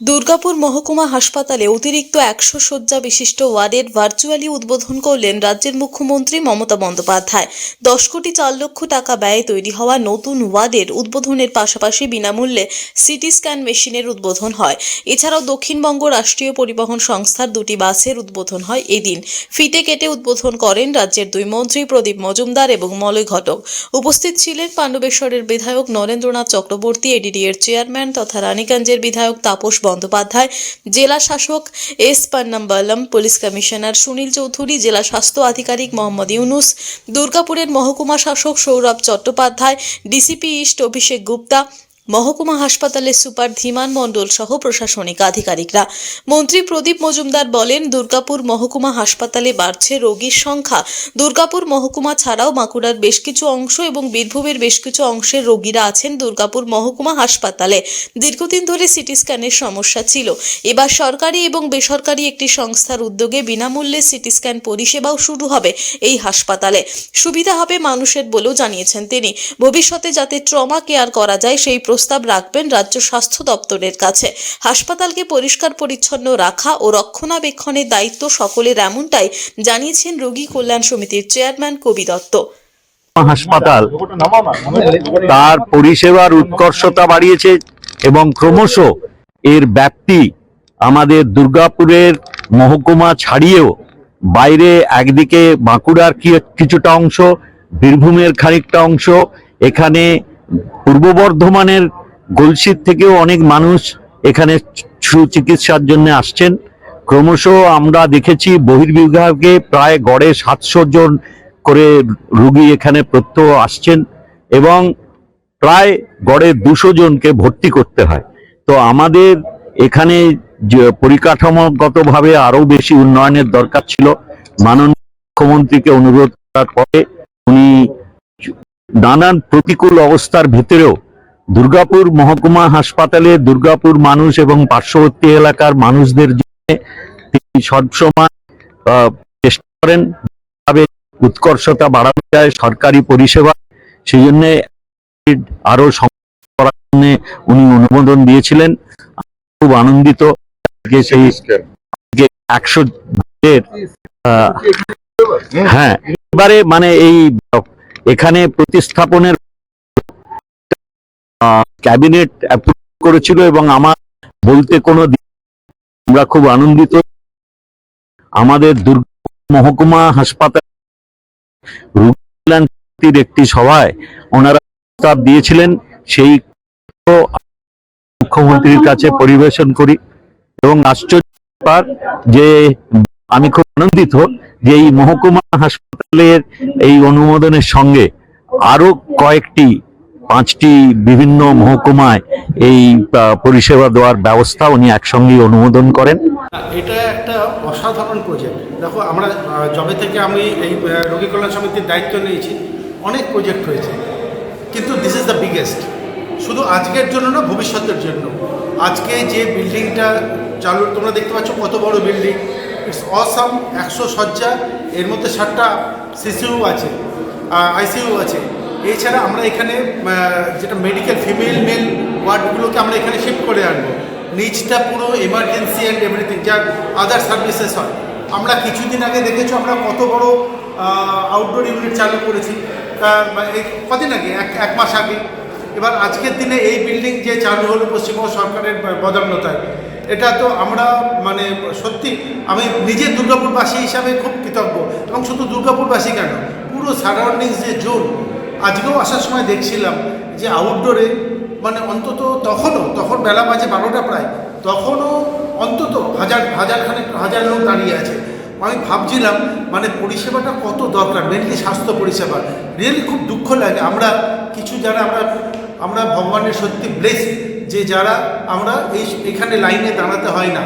দুর্গাপুর মহকুমা হাসপাতালে অতিরিক্ত একশো শয্যা বিশিষ্ট ওয়ার্ডের ভার্চুয়ালি উদ্বোধন করলেন রাজ্যের মুখ্যমন্ত্রী মমতা বন্দ্যোপাধ্যায়। দশ কোটি চার লক্ষ টাকা ব্যয়ে তৈরি হওয়া নতুন ওয়ার্ডের উদ্বোধনের পাশাপাশি বিনামূল্যে সিটি স্ক্যান মেশিনের উদ্বোধন হয়। এছাড়াও দক্ষিণবঙ্গ রাষ্ট্রীয় পরিবহন সংস্থার দুটি বাসের উদ্বোধন হয় এদিন। ফিতে কেটে উদ্বোধন করেন রাজ্যের দুই মন্ত্রী প্রদীপ মজুমদার এবং মলয় ঘটক। উপস্থিত ছিলেন পাণ্ডবেশ্বরের বিধায়ক নরেন্দ্রনাথ চক্রবর্তী, এডিডিএর চেয়ারম্যান তথা রানীগঞ্জের বিধায়ক তাপস বন্দ্যোপাধ্যায়, জেলা শাসক S Pannambalam, police commissioner Sunil Chowdhury, জেলা স্বাস্থ্য আধিকারিক মোহাম্মদ ইউনুস, দুর্গাপুরের মহকুমা শাসক সৌরভ চট্টোপাধ্যায়, ডিসিপি ইস্ট অভিষেক গুপ্তা মহকুমা হাসপাতালের সুপার ধীমান মণ্ডল সহ প্রশাসনিক আধিকারিকরা। মন্ত্রী প্রদীপ মজুমদার বলেন, দুর্গাপুর মহকুমা হাসপাতালে বাড়ছে রোগীর সংখ্যা। দুর্গাপুর মহকুমা ছাড়াও বাঁকুড়ার বেশ কিছু অংশ এবং বীরভূমের বেশ কিছু অংশের রোগীরা আছেন দুর্গাপুর মহকুমা হাসপাতালে। দীর্ঘদিন ধরে সিটি স্ক্যানের সমস্যা ছিল। এবার সরকারি এবং বেসরকারি একটি সংস্থার উদ্যোগে বিনামূল্যে সিটি স্ক্যান পরিষেবাও শুরু হবে এই হাসপাতালে। সুবিধা হবে মানুষের বলেও জানিয়েছেন তিনি। ভবিষ্যতে যাতে ট্রমা কেয়ার করা যায়, সেই প্রস্তাব রাখবেন রাজ্য স্বাস্থ্য দপ্তরের কাছে। হাসপাতালকে পরিষ্কার পরিচ্ছন্ন রাখা ও রক্ষণাবেক্ষণের দায়িত্ব সকলের এমনটাই জানিয়েছেন রোগী কল্যাণ সমিতির চেয়ারম্যান কবি দত্ত। হাসপাতাল তার পরিষেবার উৎকর্ষতা বাড়িয়েছে এবং ক্রমশ এর ব্যাপ্তি আমাদের দুর্গাপুরের মহকুমা ছাড়িয়েও বাইরে একদিকে বাঁকুড়ার কিছুটা অংশ, বীরভূমের খানিকটা অংশ, এখানে পূর্ব বর্ধমানের গলসির থেকেও অনেক মানুষ এখানে সুচিকিৎসার জন্য আসছেন। ক্রমশ আমরা দেখেছি বহির্বিভাগে প্রায় গড়ে সাতশো জন করে রুগী এখানে প্রত্যহ আসছেন এবং প্রায় গড়ে দুশো জনকে ভর্তি করতে হয়। তো আমাদের এখানে পরিকাঠামোগতভাবে আরও বেশি উন্নয়নের দরকার ছিল। মাননীয় মুখ্যমন্ত্রীকে অনুরোধ করার পরে নানান প্রতিকূল অবস্থার ভেতরেও দুর্গাপুর মহকুমা হাসপাতালে দুর্গাপুর মানুষ এবং পার্শ্ববর্তী এলাকার মানুষদের জন্য তিনি সবসময় চেষ্টা করেন উৎকর্ষতা বাড়ানো যায় সরকারি পরিষেবা। সেই জন্য আরও সংস্কার করার জন্য উনি অনুমোদন দিয়েছিলেন। খুব আনন্দিত সেই একশো হ্যাঁ এবারে মানে এই এখানে প্রতিস্থাপনের ক্যাবিনেট করেছিল এবং আমার বলতে কোনো আমরা খুব আনন্দিত। আমাদের দুর্গ মহকুমা হাসপাতাল একটি সভায় ওনারা প্রস্তাব দিয়েছিলেন, সেই মুখ্যমন্ত্রীর কাছে পরিবেশন করি। এবং আশ্চর্য যে আমি খুব আনন্দিত যে এই মহকুমা হাসপাতালের এই অনুমোদনের সঙ্গে আরও কয়েকটি, পাঁচটি বিভিন্ন মহকুমায় এই পরিষেবা দেওয়ার ব্যবস্থা উনি একসঙ্গে অনুমোদন করেন। এটা একটা অসাধারণ প্রজেক্ট দেখো, আমরা যবে থেকে আমি এই রোগী কল্যাণ সমিতির দায়িত্ব নিয়েছি, অনেক প্রজেক্ট হয়েছে। কিন্তু দিস ইজ দ্য বিগেস্ট শুধু আজকের জন্য না, ভবিষ্যতের জন্য। আজকে যে বিল্ডিংটা চালু, তোমরা দেখতে পাচ্ছ কত বড় বিল্ডিং ইটস অসাম একশো শয্যা, এর মধ্যে ষাটটা সিসিউ আছে আইসিইউ আছে। এছাড়া আমরা এখানে যেটা মেডিকেল ফিমেল মেল ওয়ার্ডগুলোকে আমরা এখানে শিফট করে আনব। নিচটা পুরো এমার্জেন্সি অ্যান্ড এভরিথিং যা আদার সার্ভিসেস হয়। আমরা কিছুদিন আগে দেখেছ আমরা কত বড় আউটডোর ইউনিট চালু করেছি। কদিন আগে, এক এক মাস আগে। এবার আজকের দিনে এই বিল্ডিং যে চালু হলো পশ্চিমবঙ্গ সরকারের বদান্যতায়। এটা তো আমরা মানে সত্যি আমি নিজে দুর্গাপুরবাসী হিসাবে খুব কৃতজ্ঞ। এবং শুধু দুর্গাপুরবাসী কেন? পুরো সারাউন্ডিংস যে জোন, আজকেও আসার সময় দেখছিলাম যে আউটডোরে মানে অন্তত তখনও, তখন বেলা বাজে বারোটা প্রায়, তখনও অন্তত হাজার হাজার খানেক হাজার লোক দাঁড়িয়ে আছে। আমি ভাবছিলাম মানে পরিষেবাটা কত দরকার? মেনলি স্বাস্থ্য পরিষেবা। রিয়েলি খুব দুঃখ লাগে। আমরা কিছু যারা আমরা আমরা ভগবানের সত্যি ব্লেস যে যারা আমরা এই এখানে লাইনে দাঁড়াতে হয় না,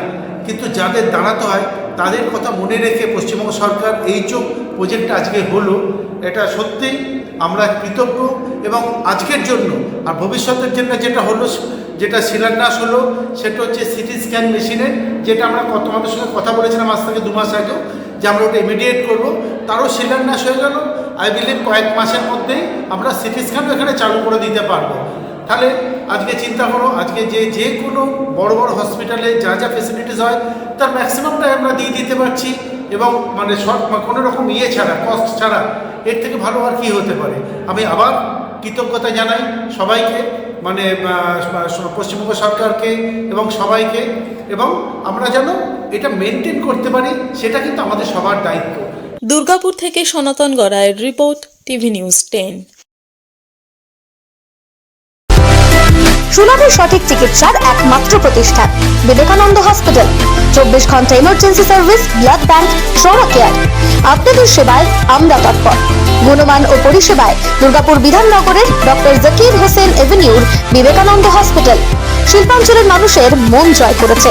কিন্তু যাদের দাঁড়াতে হয়, তাদের কথা মনে রেখে পশ্চিমবঙ্গ সরকার এই চোখ প্রজেক্টটা আজকে হলো, এটা সত্যিই আমরা কৃতজ্ঞ এবং আজকের জন্য আর ভবিষ্যতের জন্য যেটা হলো, যেটা শিলান্যাস হলো, সেটা হচ্ছে সিটি স্ক্যান মেশিনের যেটা আমরা কত আমাদের সঙ্গে কথা বলেছিলাম আজ থেকে দু মাস আগেও যে আমরা ওটা ইমিডিয়েট করব। তারও শিলান্যাস হয়ে গেল। আই বিলিভ কয়েক মাসের মধ্যেই আমরা সিটি স্ক্যানও এখানে চালু করে দিতে পারব। তাহলে আজকে চিন্তা করো, আজকে যে যে কোনো বড় বড় হসপিটালে যা যা ফেসিলিটিস হয়, তার ম্যাক্সিমামটাই আমরা দিয়ে দিতে পারছি এবং মানে সব কোনো রকম ইয়ে ছাড়া কস্ট ছাড়া, এর থেকে ভালো আর কি হতে পারে? আমি আবার কৃতজ্ঞতা জানাই সবাইকে মানে পশ্চিমবঙ্গ সরকারকে এবং সবাইকে, এবং আমরা যেন এটা মেনটেন করতে পারি, সেটা কিন্তু আমাদের সবার দায়িত্ব। দুর্গাপুর থেকে সনাতন গড়াইয়ের রিপোর্ট টিভি নিউজ টেন সুলভে সঠিক চিকিৎসার একমাত্র প্রতিষ্ঠান, বিবেকানন্দ হসপিটাল। চব্বিশ ঘণ্টা emergency service blood bank trauma care আপনাদের সেবায় আমরা তৎপর। গুণমান ও পরিষেবায় দুর্গাপুর বিধাননগরের ডক্টর জাকির হোসেন এভিনিউর বিবেকানন্দ হসপিটাল। শিল্পাঞ্চলের মানুষের মন জয় করেছে।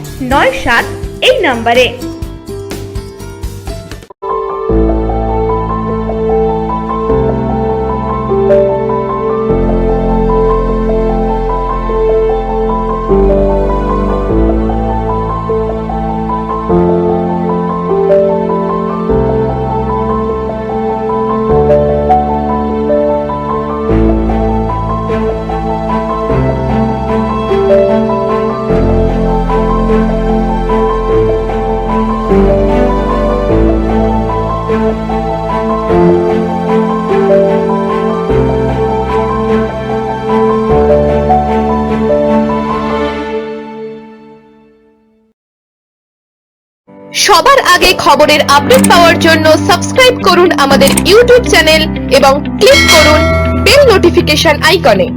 নয় সাত এই নম্বরে। সবার আগে খবরের আপডেট পাওয়ার জন্য সাবস্ক্রাইব করুন আমাদের ইউটিউব চ্যানেল এবং ক্লিক করুন বেল নোটিফিকেশন আইকনে।